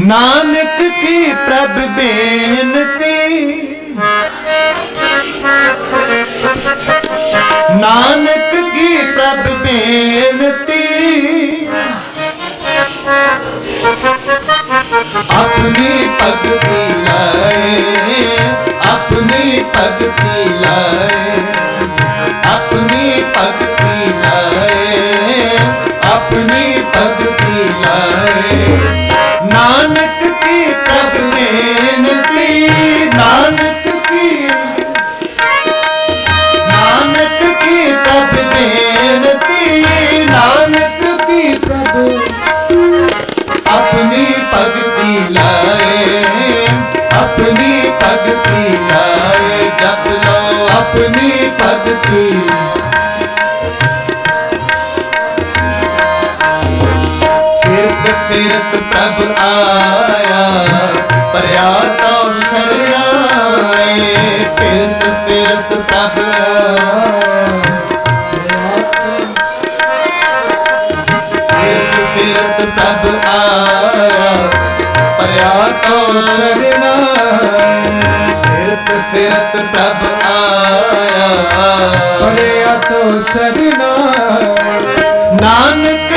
ਨਾਨਕ ਕੀ ਪ੍ਰਭ ਬੇਨਤੀ? ਨਾਨਕ ਕੀ ਪ੍ਰਭ ਬੇਨਤੀ? ਆਪਣੀ ਭਗਤੀ ਲਾਏ। ਫਿਰਤ ਫਿਰਤ ਪ੍ਰਭ ਆਇਆ ਪਰਿਆ ਤਉ ਸ਼ਰਣਾਏ, ਫਿਰਤ ਫਿਰਤ ਪ੍ਰਭ ਫਿਰਤ ਫਿਰਤ ਪ੍ਰਭ ਆਇਆ ਪਰਿਆ ਤਉ ਸ਼ਰਣਾਏ, ਫਿਰਤ ਫਿਰਤ ਪ੍ਰਭ ਆਇਆ। ਪਰਿਆ ਤੋ ਸਰਨਾ ਨਾਨਕ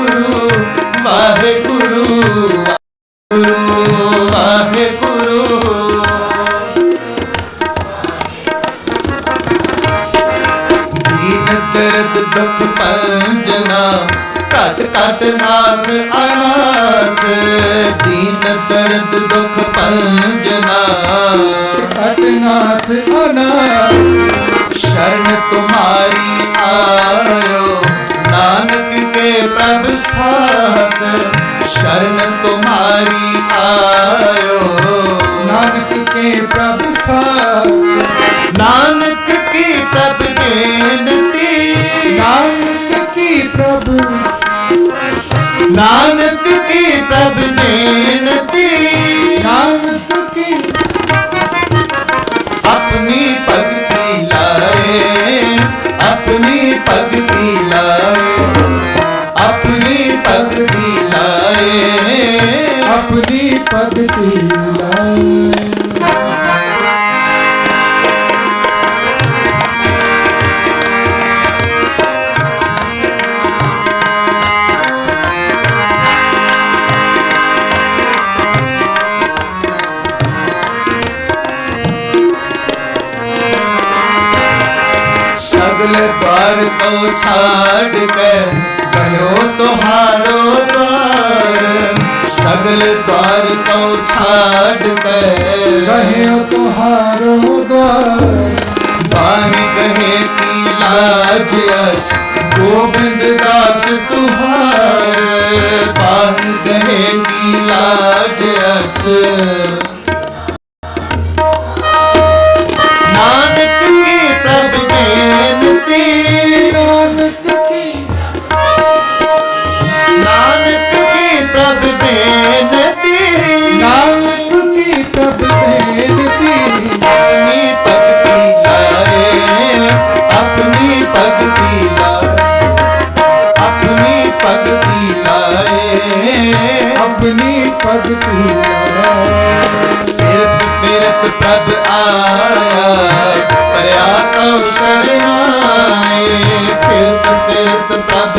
ਵਾਹਿਗੁਰੂ ਵਾਹਿਗੁਰੂ ਵਾਹਿਗੁਰੂ ਵਾਹਿਗੁਰੂ ਦੀਨ ਦਰਦ ਦੁਖ ਪੰਜਨਾ ਘਟ ਘਟ ਨਾਥ ਅਨਾਥ ਦੀਨ ਦਰਦ ਦੁਖ ਪੰਜਨਾ ਅਟਨਾਥ ਅਨਾਥ ਸ਼ਰਨ ਤੁਮਾਰੀ ਆਇਓ शरण तुम्हारी आयो नानक के प्रभु सा नानक की प्रभु बेनती नानक की प्रभु नानक ਨਾਉ ਛਾੜ ਕੇ ਗਇਓ ਤੁਹਾਰੋ ਦਵਾਰ ਸਗਲ ਦਵਾਰ ਤਉ ਛਾੜ ਕੇ ਗਇਓ ਤੁਹਾਰੋ ਦਵਾਰ ਬਾਹੀ ਕਹੇ ਕੀ ਲਾਜ ਅਸ ਗੋਬਿੰਦ ਦਾਸ ਤੁਹਾਰ। ਬਾਹੀ ਕਹੇ ਕੀ ਲਾਜ ਅਸ। ਕੀਆ ਫਿਰਤ ਫਿਰਤ ਪ੍ਰਭ ਆਇਆ ਪਰਿਆ ਤਉ ਸਰਨਾਏ ਫਿਰਤ ਫਿਰਤ ਪ੍ਰਭ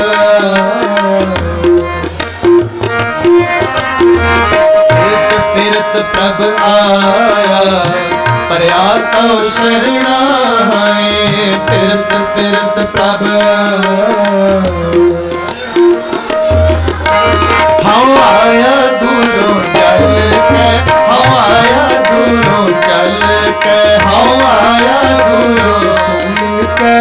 ਫਿਰਤ ਫਿਰਤ ਪ੍ਰਭ ਆਇਆ ਪਰਿਆ ਤਉ ਸਰਨਾਏ ਫਿਰਤ ਫਿਰਤ ਪ੍ਰਭ ਹਾਉ ਕੈ ਹਉ ਆਇਆ ਗੁਰੂ ਚੰਨ ਕੈ।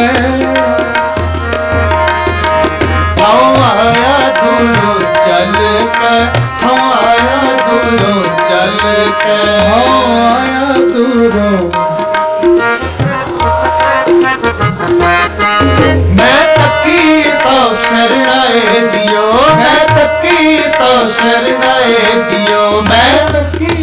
ਹਉ ਆਇਆ ਗੁਰੂ ਚਲ ਕੈ ਹਉ ਆਇਆ ਗੁਰੂ ਚਲ ਕੈ। ਹਉ ਆਇਆ ਗੁਰੂ। ਮੈਂ ਤੱਕੀ ਤੋ ਸਰਣਾਏ ਜਿਉ ਮੈਂ ਤੱਕੀ ਤੋ ਸਰਣਾਏ ਜਿਉ ਮੈਂ ਤੱਕੀ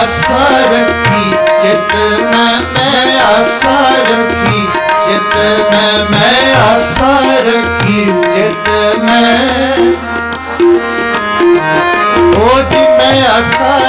ਆਸਾ ਰੱਖੀ ਚਿਤ ਮੈਂ ਮੈਂ ਆਸਾ ਰੱਖੀ ਚਿਤ ਮੈਂ ਮੈਂ ਆਸਾ ਰੱਖੀ ਚਿਤ ਮੈਂ ਓ ਜੀ ਮੈਂ ਆਸਾ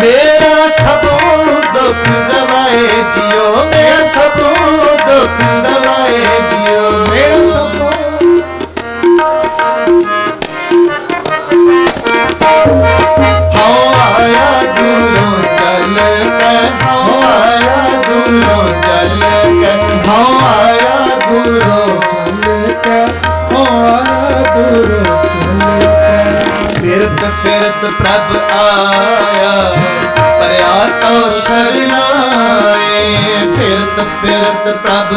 ਮੇਰਾ ਸਭੋ ਦੁੱਖ ਗਵਾਏ ਜਿਓ ਮੇਰਾ ਸਭੋ ਦੁੱਖ ਗਵਾਏ ਜਿਓ। ਮੇਰਾ ਫਿਰਤ ਫਿਰਤ ਪ੍ਰਭ।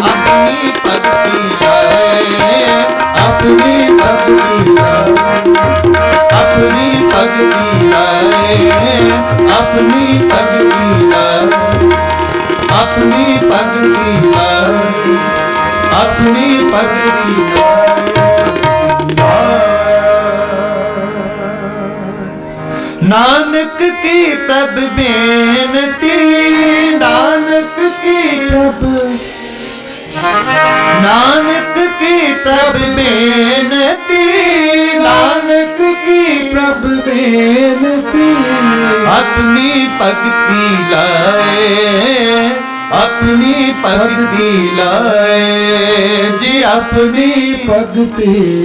ਆਪਣੀ ਭਗਤੀ ਲਾਏ ਆਪਣੀ ਭਗਤੀ ਆਪਣੀ ਭਗਤੀ ਲਾਏ ਆਪਣੀ ਭਗਤੀ ਲਾਏ ਆਪਣੀ ਭਗਤੀ ਲਾਏ ਆਪਣੀ ਭਗਤੀ ਲਾਏ ਨਾਨਕ ਕੀ ਪ੍ਰਭ ਬੇਨਤੀ ਨਾਨਕ ਕੀ ਪ੍ਰਭ ਨਾਨਕ ਕੀ ਪ੍ਰਭ ਬੇਨਤੀ? ਨਾਨਕ ਕੀ ਪ੍ਰਭ ਬੇਨਤੀ? ਆਪਣੀ ਭਗਤੀ ਲਾਏ ਆਪਣੀ ਭਗਤੀ ਲਾਏ। ਜੀ ਆਪਣੀ ਭਗਤੀ